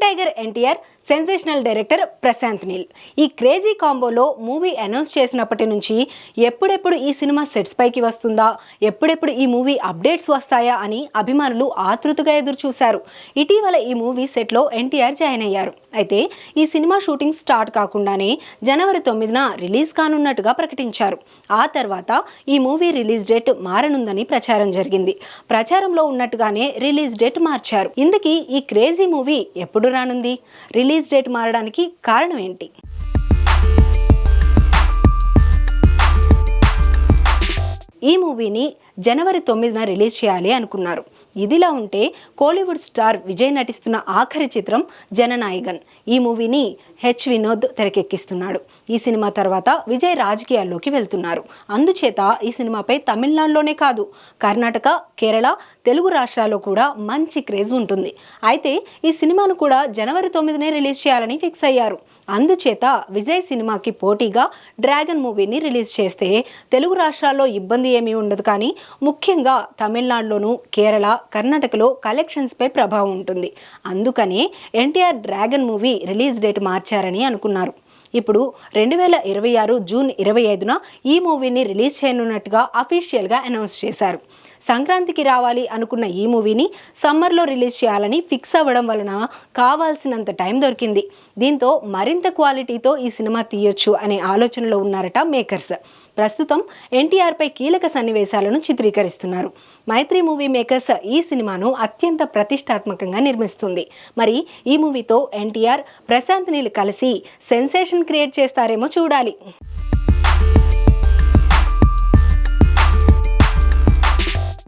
Tiger NTR sensational director Prashanth Neel. ఈ crazy కాంబోలో movie announce చేసినప్పటి నుంచి ఎప్పుడెప్పుడు ఈ సినిమా సెట్స్ పైకి వస్తుందా ఎప్పుడెప్పుడు ఈ మూవీ అప్డేట్స్ వస్తాయా అని అభిమానులు ఆతృతగా ఎదురు చూశారు ఇటీవల ఈ మూవీ సెట్లో ఎన్టీఆర్ జాయిన్ అయ్యారు. అయితే ఈ సినిమా షూటింగ్ స్టార్ట్ కాకుండానే జనవరి తొమ్మిదిన రిలీజ్ కానున్నట్టుగా ప్రకటించారు. ఆ తర్వాత ఈ మూవీ రిలీజ్ డేట్ మారనుందని ప్రచారం జరిగింది. ప్రచారంలో ఉన్నట్టుగానే రిలీజ్ డేట్ మార్చారు. ఇందుకీ ఈ క్రేజీ మూవీ ఎప్పుడు రానుంది? రిలీజ్ డేట్ మారడానికి కారణం ఏంటి? ఈ మూవీని జనవరి తొమ్మిదిన రిలీజ్ చేయాలి అనుకున్నారు. ఇదిలా ఉంటే కోలీవుడ్ స్టార్ విజయ్ నటిస్తున్న ఆఖరి చిత్రం జననాయగన్. ఈ మూవీని హెచ్ వినోద్ తెరకెక్కిస్తున్నాడు. ఈ సినిమా తర్వాత విజయ్ రాజకీయాల్లోకి వెళ్తున్నారు. అందుచేత ఈ సినిమాపై తమిళనాడులోనే కాదు కర్ణాటక కేరళ తెలుగు రాష్ట్రాల్లో కూడా మంచి క్రేజ్ ఉంటుంది. అయితే ఈ సినిమాను కూడా జనవరి తొమ్మిదినే రిలీజ్ చేయాలని ఫిక్స్ అయ్యారు. అందుచేత విజయ్ సినిమాకి పోటీగా డ్రాగన్ మూవీని రిలీజ్ చేస్తే తెలుగు రాష్ట్రాల్లో ఇబ్బంది ఏమీ ఉండదు కానీ ముఖ్యంగా తమిళనాడులోను కేరళ కర్ణాటకలో కలెక్షన్స్పై ప్రభావం ఉంటుంది. అందుకనే NTR Dragon movie release date మార్చారని అనుకున్నారు. ఇప్పుడు రెండు వేల ఇరవై ఆరు జూన్ ఇరవై ఐదున ఈ మూవీని రిలీజ్ చేయనున్నట్టుగా అఫీషియల్గా అనౌన్స్ చేశారు. సంక్రాంతికి రావాలి అనుకున్న ఈ మూవీని సమ్మర్లో రిలీజ్ చేయాలని ఫిక్స్ అవ్వడం వలన కావాల్సినంత టైం దొరికింది. దీంతో మరింత క్వాలిటీతో ఈ సినిమా తీయొచ్చు అనే ఆలోచనలో ఉన్నారట మేకర్స్. ప్రస్తుతం ఎన్టీఆర్పై కీలక సన్నివేశాలను చిత్రీకరిస్తున్నారు. మైత్రి మూవీ మేకర్స్ ఈ సినిమాను అత్యంత ప్రతిష్టాత్మకంగా నిర్మిస్తుంది. మరి ఈ మూవీతో ఎన్టీఆర్ ప్రశాంత్ నీళ్ళు కలిసి సెన్సేషన్ క్రియేట్ చేస్తారేమో చూడాలి.